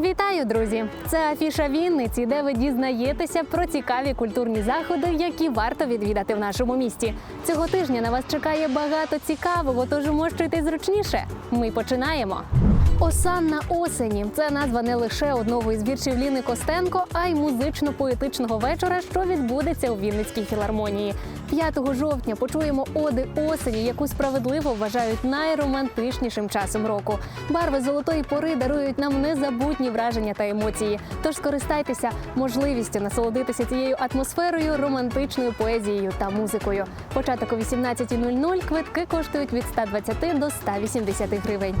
Вітаю, друзі! Це афіша Вінниці, де ви дізнаєтеся про цікаві культурні заходи, які варто відвідати в нашому місті. Цього тижня на вас чекає багато цікавого, тож можете зручніше. Ми починаємо. Осанна осені це назва не лише одного із віршів Ліни Костенко, а й музично-поетичного вечора, що відбудеться у Вінницькій філармонії. 5 жовтня почуємо оди осені, яку справедливо вважають найромантичнішим часом року. Барви золотої пори дарують нам незабутні враження та емоції. Тож скористайтеся можливістю насолодитися цією атмосферою, романтичною поезією та музикою. Початок о 18.00 квитки коштують від 120 до 180 гривень.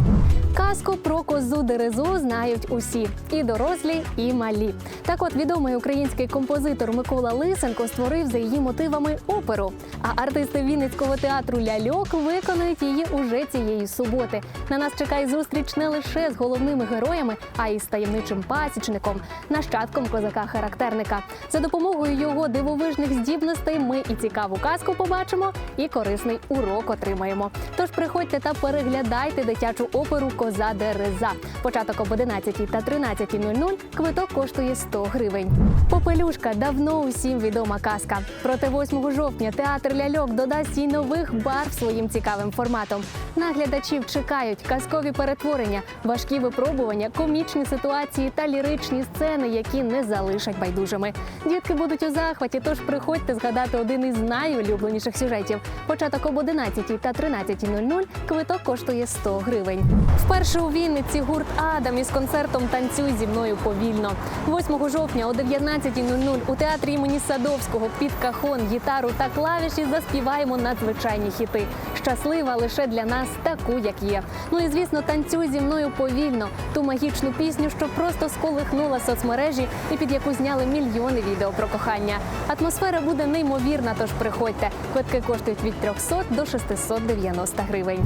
Казку про козу дерезу знають усі і дорослі, і малі. Так, от відомий український композитор Микола Лисенко створив за її мотивами оперу. А артисти Вінницького театру Ляльок виконують її уже цієї суботи. На нас чекає зустріч не лише з головними героями, а й з таємничим пасічником, нащадком козака-характерника. За допомогою його дивовижних здібностей ми і цікаву казку побачимо, і корисний урок отримаємо. Тож приходьте та переглядайте дитячу оперу Коза Дереза. Початок об 11 та 13.00 квиток коштує 100 гривень. Попелюшка давно усім відома казка. Проте 8 жовтня театр ляльок додасть їй нових барв своїм цікавим форматом. Наглядачів чекають казкові перетворення, важкі випробування, комічні ситуації та ліричні сцени, які не залишать байдужими. Дітки будуть у захваті, тож приходьте згадати один із найулюбленіших сюжетів. Початок об 11 та 13.00 квиток коштує 100 гривень. Вперше у Вінниці гурт Адам із концертом Танцюй зі мною повільно. 8 жовтня о 19.00 у театрі імені Садовського під кахон, гітару та клавіші заспіваємо надзвичайні хіти. Щаслива лише для нас таку, як є. Ну і звісно, танцюй зі мною повільно. Ту магічну пісню, що просто сколихнула соцмережі і під яку зняли мільйони відео про кохання. Атмосфера буде неймовірна, тож приходьте. Квитки коштують від 300 до 690 гривень.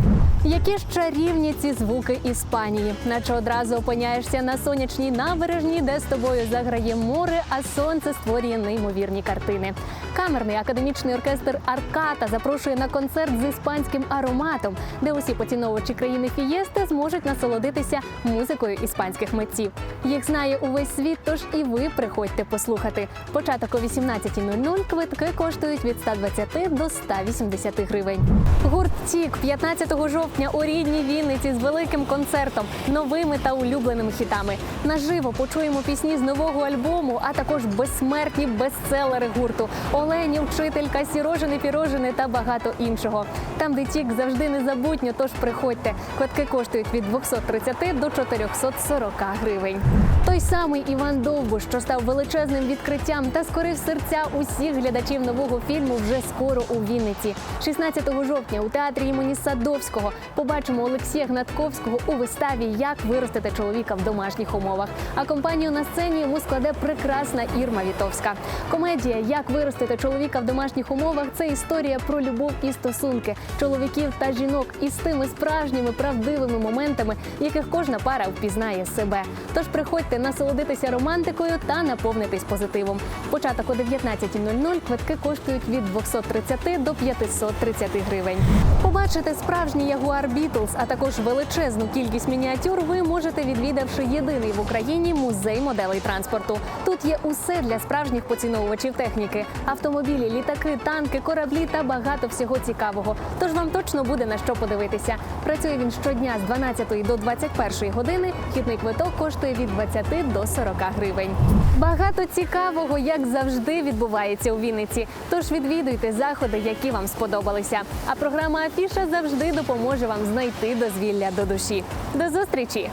Які ж чарівні ці звуки Іспанії, наче одразу опиняєшся на сонячній набережній, де з тобою заграє море, а сонце створює неймовірні картини. Камерний академічний оркестр Арката запрошує на концерт з іспанським ароматом, де усі поціновувачі країни Фієсти зможуть насолодитися музикою іспанських митців. Їх знає увесь світ, тож і ви приходьте послухати. Початок о 18.00 квитки коштують від 120 до 180 гривень. Гурт Тік 15 жовтня у рідній Вінниці з великим концертом, новими та улюбленими хітами. Наживо почуємо пісні з нового альбому, а також безсмертні бестселери гурту Олені, вчителька, сірожини, пірожини та багато іншого. Там, де тік завжди незабутньо, тож приходьте. Квитки коштують від 230 до 440 гривень. Той самий Іван Довбуш, що став величезним відкриттям та скорив серця усіх глядачів нового фільму, вже скоро у Вінниці. 16 жовтня у театрі імені Садовського побачимо Олексія Гнатковського у виставі Як виростити чоловіка в домашніх умовах. А компанію на сцені йому складе прекрасна Ірма Вітовська. Комедія Як виростити чоловіка в домашніх умовах це історія про любов і стосунки чоловіків та жінок із тими справжніми правдивими моментами, в яких кожна пара впізнає себе. Тож приходьте насолодитися романтикою та наповнитись позитивом. Початок о 19.00 квитки коштують від 230 до 530 гривень. Побачити справжній Ягуар Бітлз, а також величезну кількість мініатюр, ви можете відвідавши єдиний в Україні музей моделей транспорту. Тут є усе для справжніх поціновувачів техніки: автомобілі, літаки, танки, кораблі та багато всього цікавого. Тож вам точно буде на що подивитися. Працює він щодня з 12 до 21 години. Вхідний квиток коштує від 20 до 40 гривень. Багато цікавого, як завжди, відбувається у Вінниці. Тож відвідуйте заходи, які вам сподобалися. А програма Афіша завжди допоможе вам знайти дозвілля до душі. До зустрічі!